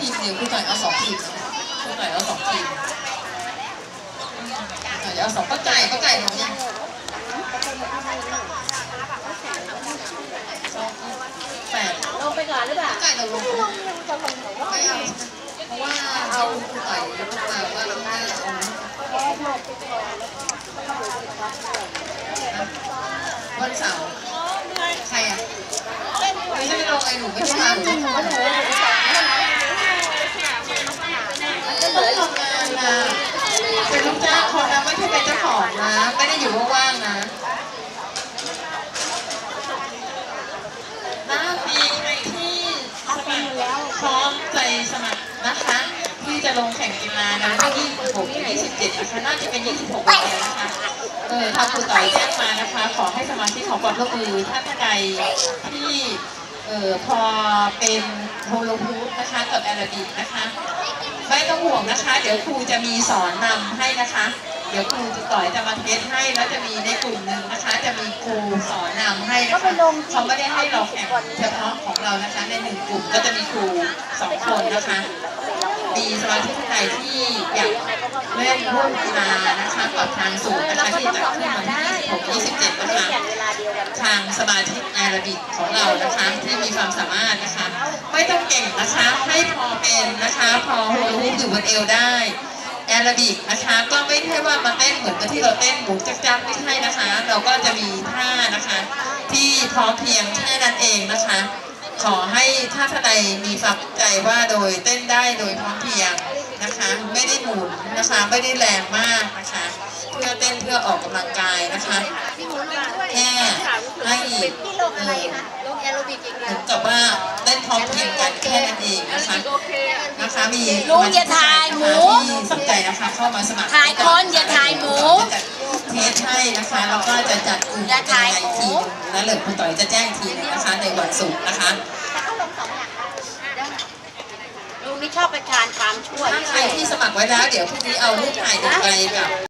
ทีมเดียวคุณต่อยเอาสองทีมนะคุณต่อยเอาสองทีมต่อยเอาสองป้าไก่ป้าไก่ลงยังสองแปดลงไปก่อนหรือเปล่าไก่เราลงไม่เอาเพราะว่าเอาคุณต่อยยกมาว่าเราไม่เอาวันเสาร์ใครอะไม่ใช่ลงไอ้หนูไม่ใช่มาหนู ก็เลยทำงานนะเป็นลูกจ้างเขานะไม่ใช่เป็นเจ้าของนะ ไม่ได้อยู่ว่างๆนะน้ามีใครที่สมัครพร้อมใจสมัคร นะคะ ที่จะลงแข่งกีฬานะวันที่26ที่27นะคะน่าจะเป็น 26วันแล้วนะคะเออทางคุณต่อยแจ้งมานะคะ ขอให้สมาชิกของความร่วมมือท่านใดที่เออพอเป็นโฮโลฮูดนะคะกับแอโรบิกนะคะ ไม่ต้องห่วงนะคะ เดี๋ยวครูจะมีสอนนำให้นะคะ เดี๋ยวครูจะต่อยจะมาเทสให้แล้วจะมีในกลุ่มหนึ่งนะคะ จะมีครูสอนนำให้นะคะเขาไม่ได้ให้เราแข่งเฉพาะของเรานะคะ ในหนึ่งกลุ่มก็จะมีครูสองคนนะคะมีสมาชิกท่านใดที่อยากเล่นร่วมกีฬานะคะกับทางศูนย์นะคะที่จะขึ้นวันที่26 27นะคะอย่างเวลาเดียวกันทางสมาชิกแอโรบิกของเรานะคะที่มีความสามารถนะคะ ไม่ต้องเก่งนะคะให้พอเป็นนะคะ พอโฮลฮูปอยู่บนเอวได้ แอโรบิกนะคะก็ไม่ใช่ว่ามาเต้นเหมือนกับที่เราเต้นหมุนจักจักไม่ใช่นะคะ เราก็จะมีท่านะคะ ที่พร้อมเพรียงแค่นั้นเองนะคะ ขอให้ถ้าท่านใดมีฝักใจว่าโดยเต้นได้โดยพร้อมเพรียงนะคะ ไม่ได้หมุนนะคะไม่ได้แรงมากนะคะ เพื่อเต้นเพื่อออกกำลังกายนะคะแค่ให้ที่ลงอะไรคะลงแอโรบิกอย่างเหเดียมืวอนกับว่าเต้นพร้อมเพรียงกันแค่นั้นเองนะคะนะคะมีลุงอย่าถ่ายหมู เข้ามาสมัครถ่ายคนอย่าถ่ายหมูจะจัดเทสให้นะคะแล้วก็จะจัดกลุ่มอย่าถ่ายหมูอีกทีหนึ่งแล้วเหลือคุณต่อยจะแจ้งอีกทีหนึงนะคะในวันศุกร์นะคะแต่เขาลงสองอย่างลุงนี่ชอบไปทานความชั่วถ้าใครที่สมัครไว้แล้ว เดี๋ยวพรุ่งนี้เอารูปถ่ายเด็กไปกับ